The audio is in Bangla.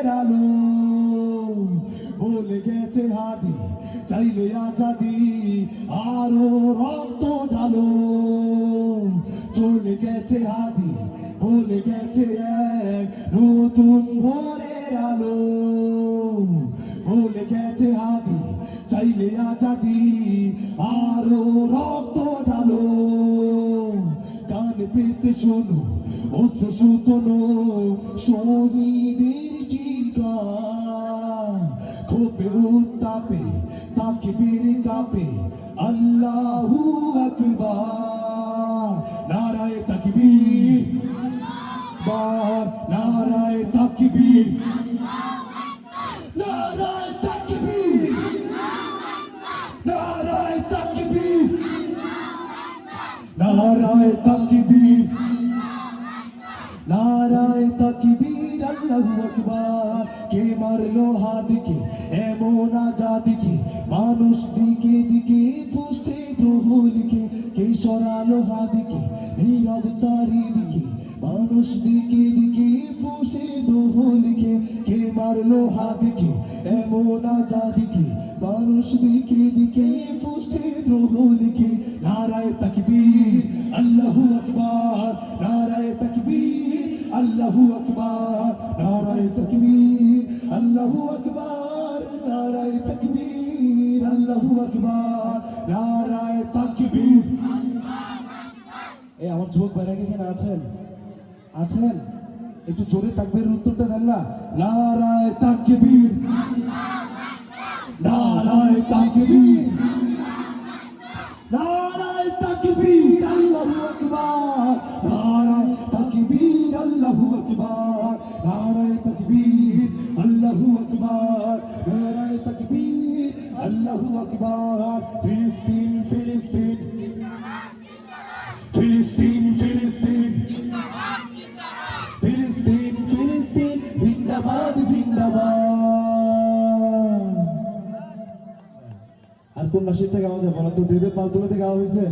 ভোরের আলো বলে গেছে হাদি, চাইলে আজাদি, আরও রক্ত ঢালো। চলে গেছে হাদি বলে গেছে এক নতুন ভোরের আলো। বলে গেছে হাদি, চাইলে আজাদি, আরও রক্ত ঢালো। কান পেতে শোনো অস্ত্র শুকনো, শহীদের খোপে উত্তাপে, তাকে বেড়ে কাঁপে। আল্লাহু আকবার। নারায় তাকবীর। বার নারায় তাকবীর। নারায় তাকবীর। নারায় তাকবীর। নারায় তাকবীর। আল্লাহু আকবার। কে মারলো হাদিকে এমন আজাদিকে। মানুষ দিকে দিকে ফুসছে প্রভুলিকে কে সরালো হাদিকে নীরব চারিদিকে। মানুষ দিকে দিকে ফুসে দোহলিকে কে মারলো হাদিকে এমন আজাদিকে। মানুষ দিকে দিকে ফুসছে দ্রোহলিকে নারায় তাকবীর, আল্লাহু আকবার, নারায় তাকবীর, আল্লাহু আকবার, নারায় তাকবীর। এই, আমার যুবক ভাইরা এখানে আছেন? আছেন? একটু জোরে তাকবীর উত্তরটা দেন না। নারায় তাকবীর। নারায় তাকবীর। নারায় তাকবীর, আল্লাহু আকবার আল্লাহু আকবার। নারায় তাকবীর, আল্লাহু আকবার। ফিলিস্তিন ফিলিস্তিন। ফিলিস্তিন ফিলিস্তিন। ফিলিস্তিন ফিলিস্তিন। জিন্দাবাদ জিন্দাবাদ। আর কোন নাসিরটা গাওয়া যায় বলো তো, দেবের পালতুলাতে গাওয়া হয়েছে?